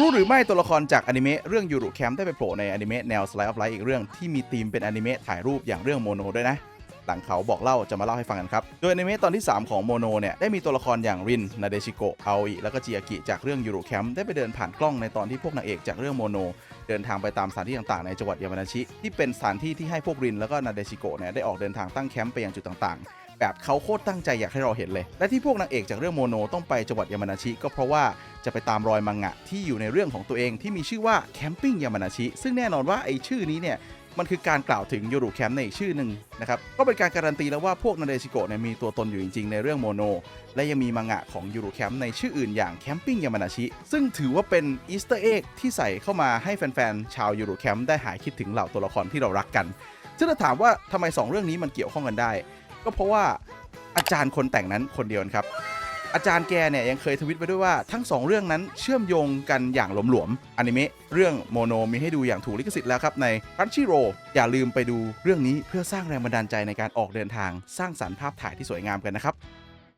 รู้หรือไม่ตัวละครจากอนิเมะเรื่องยูรุแคมได้ไปโผล่ในอนิเมะแนว Slice of Life อีกเรื่องที่มีธีมเป็นอนิเมะถ่ายรูปอย่างเรื่องโมโนด้วยนะหลังเขาบอกเล่าจะมาเล่าให้ฟังกันครับ โดยอนิเมะตอนที่ 3 ของโมโนเนี่ย ได้มีตัวละครอย่างริน นาเดชิโกะ เอาอิ แล้วก็จิอากิ จากเรื่องยูรุแคมป์ได้ไปเดินผ่านกล้องในตอนที่พวกนางเอกจากเรื่องโมโน เดินทางไปตามสถานที่ต่างๆ ในจังหวัดยามานาชิ ที่เป็นสถานที่ที่ให้พวกริน แล้วก็นาเดชิโกะเนี่ยได้ออกเดินทางตั้งแคมป์ไปยังจุดต่างๆ แบบเขาโคตรตั้งใจอยากให้เราเห็นเลย และที่พวกนางเอกจากเรื่องโมโนต้องไปจังหวัดยามานาชิก็เพราะว่าจะไปตามรอยมังงะที่อยู่ในเรื่องของตัวเองที่มีชื่อว่าแคมปิ้งยามานาชิซึ่งแน่นอนว่าไอชื่อนี้เนี่ยมันคือการกล่าวถึงยูรุแคมป์ในอีกชื่อหนึ่งนะครับ ก็เป็นการการันตีแล้วว่าพวกนาเดชิโกะเนี่ยมีตัวตนอยู่จริง ๆ ในเรื่องโมโน และยังมีมังงะของยูรุแคมป์ในชื่ออื่นอย่างแคมปิ้งยามานาชิ ซึ่งถือว่าเป็นอีสเตอร์เอ็กที่ใส่เข้ามาให้แฟน ๆ ชาวยูรุแคมป์ได้หายคิดถึงเหล่าตัวละครที่เรารักกันซึ่งถ้าถามว่าทำไม 2 เรื่องนี้มันเกี่ยวข้องกันได้ ก็เพราะว่าอาจารย์คนแต่งนั้นคนเดียวครับ อาจารย์แกเนี่ยยังเคยทวิตไปด้วยว่าทั้ง 2 เรื่องนั้นเชื่อมโยงกันอย่างหลวมๆอนิเมะเรื่องโมโนมีให้ดูอย่างถูกลิขสิทธิ์แล้วครับในรันชิโรอย่าลืมไปดูเรื่องนี้เพื่อสร้างแรงบันดาลใจในการออกเดินทางสร้างสรรค์ภาพถ่ายที่สวยงามกันนะครับ